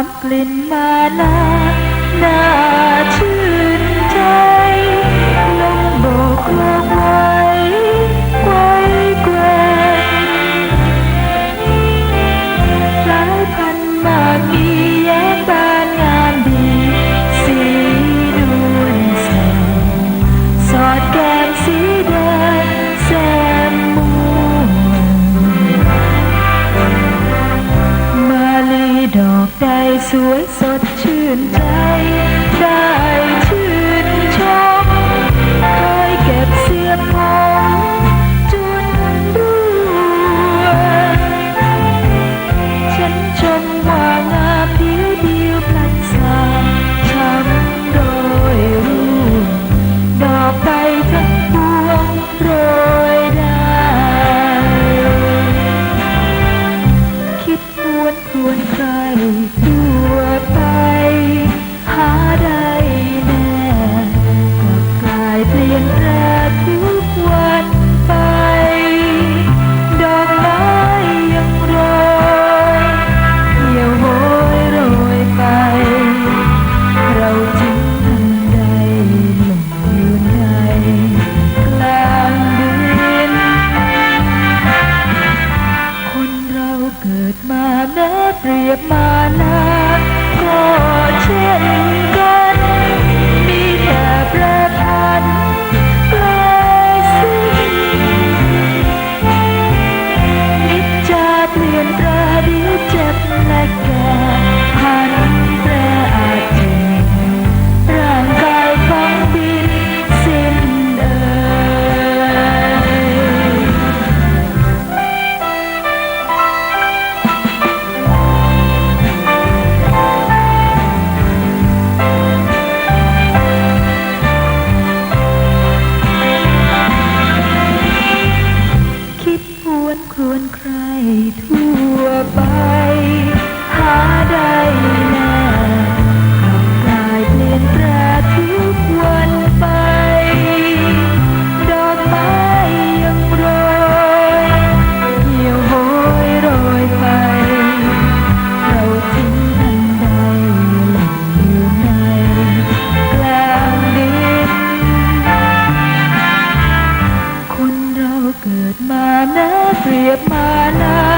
อบกลิ่นมาลาน้ สวยสดชื่นใจได้ เปรียบมานะก็เช่น เปรียบมานา